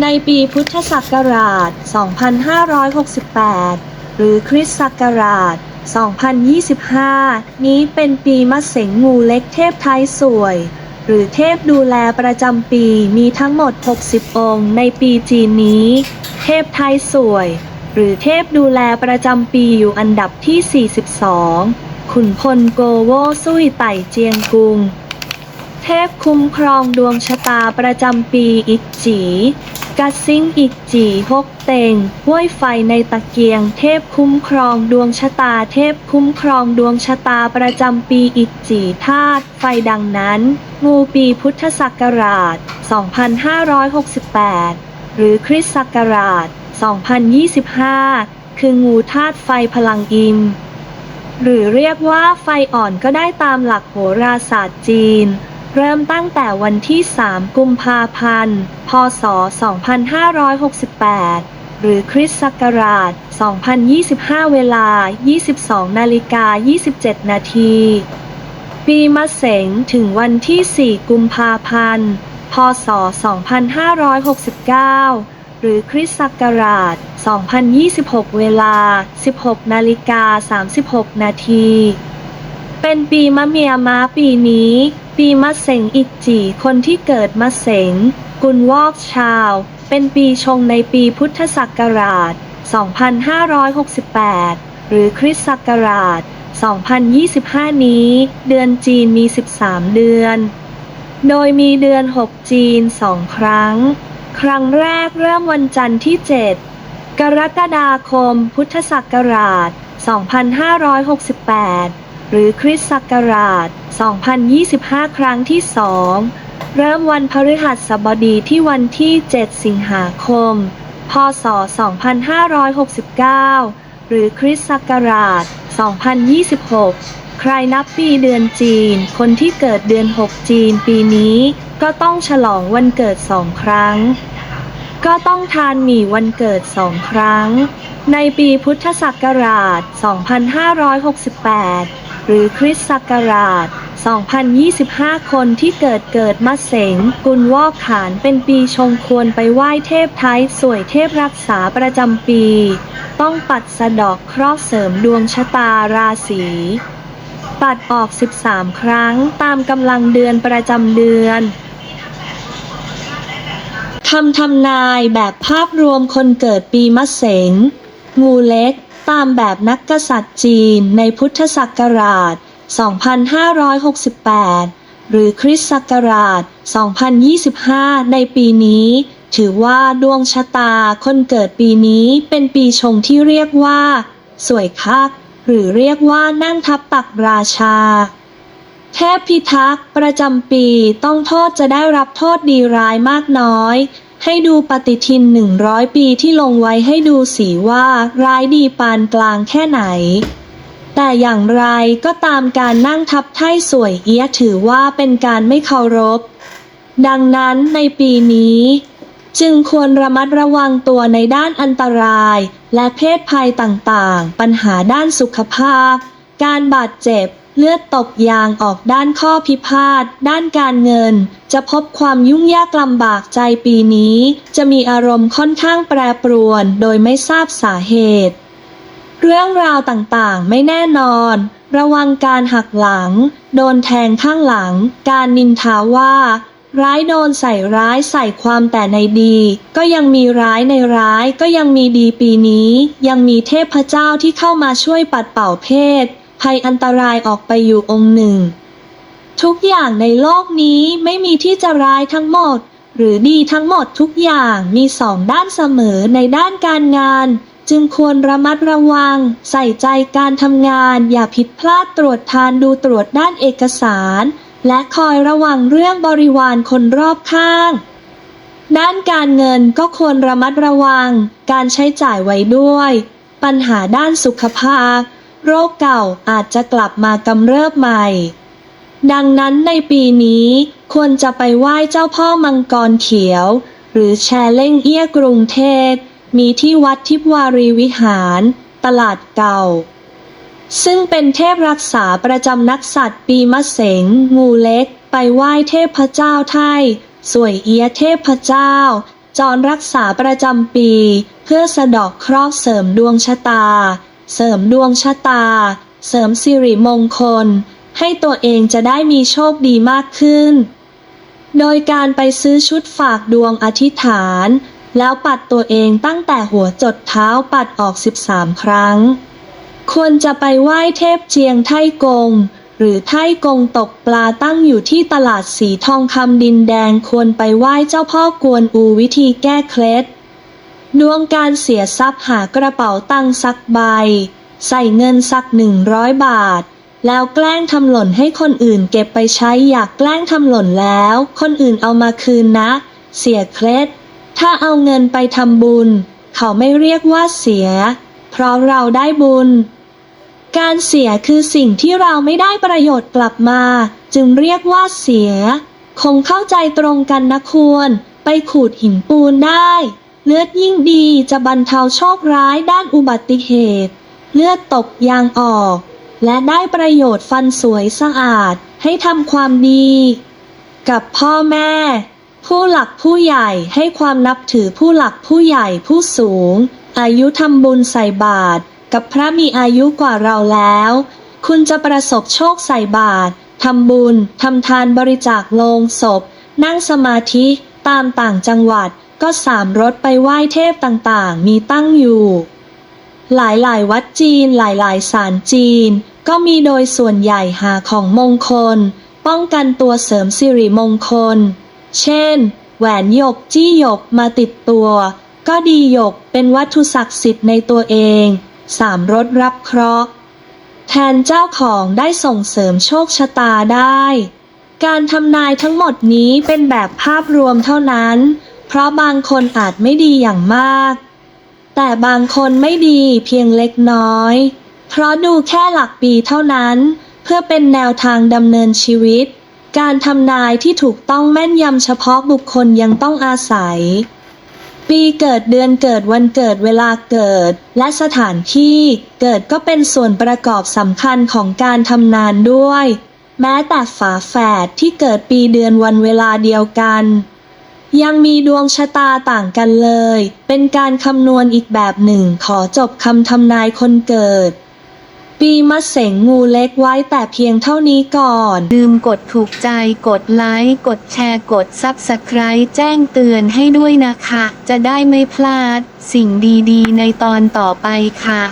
ในปีพุทธศักราช 2568 หรือคริสต์ศักราช 2025 นี้เป็นปีมะเสงงูเล็กเทพไทยสวย หรือเทพดูแลประจำปีมีทั้งหมด 60 องค์ในปีจีนนี้ เทพไทยสวย หรือเทพดูแลประจำปีอยู่อันดับที่ 42 ขุนพลโกโวซุยไต่เจียงกุงเทพคุ้มครองดวงชะตาประจำปีอิกจี กัดซิงอิกจีฮกเตงห้วยไฟในตะเกียง เทพคุ้มครองดวงชะตา เทพคุ้มครองดวงชะตาประจำปีอิกจีธาตุไฟดังนั้น งูปีพุทธศักราช 2568 หรือคริสต์ศักราช 2025 คืองูธาตุไฟพลังอิม หรือเรียกว่าไฟอ่อนก็ได้ตามหลักโหราศาสตร์จีน เริ่มตั้งแต่วันที่ 3 กุมภาพันธ์ พศ 2568 หรือคริสต์ศักราช 2025 เวลา 22 นาฬิกา 27 นาที ปีมะเสงถึงวันที่ 4 กุมภาพันธ์ พศ 2569 หรือคริสต์ศักราช 2026 เวลา 16 นาฬิกา 36 นาที เป็นปีมะเมียม้าปีนี้ ปีมะเสงอิกจีคนที่เกิดมะเสงกุลวอกชาว เป็นปีชงในปีพุทธศักราช 2568 หรือคริสต์ศักราช 2025 นี้ เดือนจีนมี 13 เดือน โดยมีเดือน 6 จีน 2 ครั้ง ครั้งแรกเริ่มวันจันทร์ที่ 7 กรกฎาคม พุทธศักราช 2568 หรือคริสต์ศักราช 2025 ครั้งที่2เริ่มวันพฤหัสบดีที่วันที่ 7 สิงหาคม พศ 2569 หรือคริสต์ศักราช 2026 ใครนับปีเดือนจีน คนที่เกิดเดือน 6 จีนปีนี้ ก็ต้องฉลองวันเกิดสองครั้ง ก็ต้องทานหมี่วันเกิดสองครั้ง ในปีพุทธศักราช 2568 หรือคริสต์ศักราช 2025 คนที่เกิดเกิดมะเสงกุลวอกขานเป็นปีชงควรไปไหว้เทพไทยสวยเทพรักษาประจำปี ต้องปัดสะดอกเคราะห์เสริมดวงชะตาราศีปัดออก 13 ครั้งตามกำลังเดือนประจำเดือนคำทำนายแบบภาพรวมคนเกิดปีมะเสงงูเล็ก ตามแบบนักกษัตริย์จีนในพุทธศักราช 2568 หรือคริสต์ศักราช 2025 ในปีนี้ ถือว่าดวงชะตาคนเกิดปีนี้เป็นปีชงที่เรียกว่า สวยคัก หรือเรียกว่านั่งทับตักราชา เทพพิทักษ์ประจำปีต้องโทษจะได้รับโทษดีร้ายมากน้อย ให้ดูปฏิทิน 100 ปีที่ลงไว้ให้ดูสีว่าร้ายดีปานกลางแค่ไหน แต่อย่างไรก็ตามการนั่งทับไท่สวยเอี้ยถือว่าเป็นการไม่เคารพ ดังนั้นในปีนี้ จึงควรระมัดระวังตัวในด้านอันตราย และเพศภัยต่างๆ ปัญหาด้านสุขภาพ การบาดเจ็บ เลือดตกยางออกด้านข้อพิพาท ด้านการเงิน จะพบความยุ่งยากลำบากใจปีนี้ จะมีอารมณ์ค่อนข้างแปรปรวน โดยไม่ทราบสาเหตุ เรื่องราวต่างๆ ไม่แน่นอน ระวังการหักหลัง โดนแทงข้างหลัง การนินทาว่า ร้ายโดนใส่ร้ายใส่ความแต่ในดี ก็ยังมีร้ายในร้ายก็ยังมีดีปีนี้ ยังมีเทพเจ้าที่เข้ามาช่วยปัดเป่าเพศ ภัยอันตรายออกไปอยู่องค์หนึ่ง ทุกอย่างในโลกนี้ไม่มีที่จะร้ายทั้งหมด หรือดีทั้งหมดทุกอย่างมีสองด้านเสมอในด้านการงาน จึงควรระมัดระวัง ใส่ใจการทำงาน อย่าผิดพลาดตรวจทานดูตรวจด้านเอกสาร และคอยระวังเรื่องบริวารคนรอบข้างด้านการเงินก็ควรระมัดระวัง การใช้จ่ายไว้ด้วย ปัญหาด้านสุขภาพ โรคเก่าอาจจะกลับมากำเริบใหม่ ดังนั้นในปีนี้ควรจะไปไหว้เจ้าพ่อมังกรเขียว หรือแชเล่งเอี้ยกรุงเทพ มีที่วัดทิพวารีวิหาร ตลาดเก่า ซึ่งเป็นเทพรักษาประจำนักสัตว์ปีมะเสง งูเล็ก ไปไหว้เทพเจ้าไทยสวยเอียเทพเจ้า จรรักษาประจำปี เพื่อสะดอกเคราะห์เสริมดวงชะตา เสริมดวงชะตา เสริมสิริมงคล ให้ตัวเองจะได้มีโชคดีมากขึ้น โดยการไปซื้อชุดฝากดวงอธิษฐาน แล้วปัดตัวเองตั้งแต่หัวจดเท้าปัดออก 13 ครั้ง ควรจะไปไหว้เทพเจียงไทกง หรือไทกงตกปลาตั้งอยู่ที่ตลาดสีทองคำดินแดงควรไปไหว้เจ้าพ่อกวนอูวิธีแก้เคล็ด ดวงการเสียทรัพย์หากระเป๋าตังค์สักใบ ใส่เงินสักหนึ่งร้อยบาท แล้วแกล้งทำหล่นให้คนอื่นเก็บไปใช้อยากแกล้งทำหล่นแล้ว คนอื่นเอามาคืนนะ เสียเคล็ด ถ้าเอาเงินไปทำบุญ เขาไม่เรียกว่าเสีย เพราะเราได้บุญ การเสียคือสิ่งที่เราไม่ได้ประโยชน์กลับมา จึงเรียกว่าเสีย คงเข้าใจตรงกันนะควร ไปขูดหินปูนได้ เลือดยิ่งดีจะบรรเทาโชคร้ายด้านอุบัติเหตุ เลือดตกยางออก และได้ประโยชน์ฟันสวยสะอาดให้ทำความดี กับพ่อแม่ ผู้หลักผู้ใหญ่ให้ความนับถือผู้หลักผู้ใหญ่ผู้สูง อายุทำบุญใส่บาตรกับพระมีอายุกว่าเราแล้ว คุณจะประสบโชคใส่บาตรทำบุญทำทานบริจาคโลงศพ นั่งสมาธิตามต่างจังหวัด ก็สามรถไปไหว้เทพต่างๆ มีตั้งอยู่ หลายๆ วัดจีนหลายๆศาลจีน ก็มีโดยส่วนใหญ่หาของมงคล ป้องกันตัวเสริมสิริมงคล เช่น แหวนหยกจี้หยกมาติดตัว ก็ดีหยกเป็นวัตถุศักดิ์สิทธิ์ในตัวเอง สามรถรับเคราะห์แทนเจ้าของได้ส่งเสริมโชคชะตาได้ การทำนายทั้งหมดนี้เป็นแบบภาพรวมเท่านั้น เพราะบางคนอาจไม่ดีอย่างมาก แต่บางคนไม่ดีเพียงเล็กน้อย เพราะดูแค่หลักปีเท่านั้น เพื่อเป็นแนวทางดำเนินชีวิต การทำนายที่ถูกต้องแม่นยำเฉพาะบุคคลยังต้องอาศัย ปีเกิดเดือนเกิดวันเกิดเวลาเกิด และสถานที่เกิดก็เป็นส่วนประกอบสำคัญของการทำนานด้วย แม้แต่ฝาแฝดที่เกิดปีเดือนวันเวลาเดียวกัน ยังมีดวงชะตาต่างกันเลย เป็นการคำนวณอีกแบบหนึ่งขอจบคำทำนายคนเกิด ปีมะเสงงูเล็กไว้แต่เพียงเท่านี้ก่อน ลืมกดถูกใจกดไลค์กดแชร์กด Subscribe แจ้งเตือนให้ด้วยนะคะ จะได้ไม่พลาด สิ่งดีๆ ในตอนต่อไปค่ะ